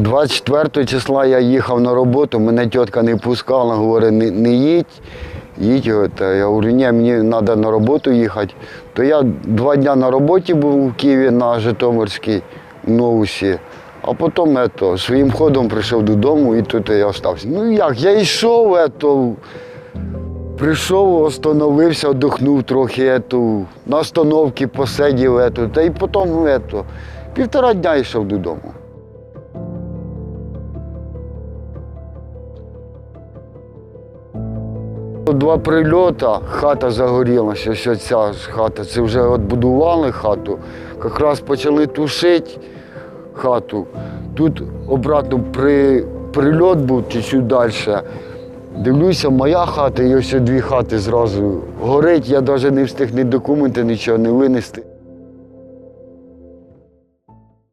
24 числа я їхав на роботу, мене тітка не пускала, говорить, не, не їдь, їдь. Я говорю, ні, мені треба на роботу їхати. То я два дні на роботі був у Києві на Житомирській новусі, а потім ето, своїм ходом прийшов додому і тут я остався. Ну як, я йшов, ето, прийшов, остановився, віддохнув трохи, ето, на остановці посидів, ето, та й потім ето, півтора дня йшов додому. Два прильоти, хата загорілася, що ця хата. Це вже відбудували хату, якраз почали тушити хату. Тут обратно при, прильот був чуть-чуть далі. Дивлюся, моя хата і ось дві хати зразу горить. Я навіть не встиг ні документи, нічого не винести.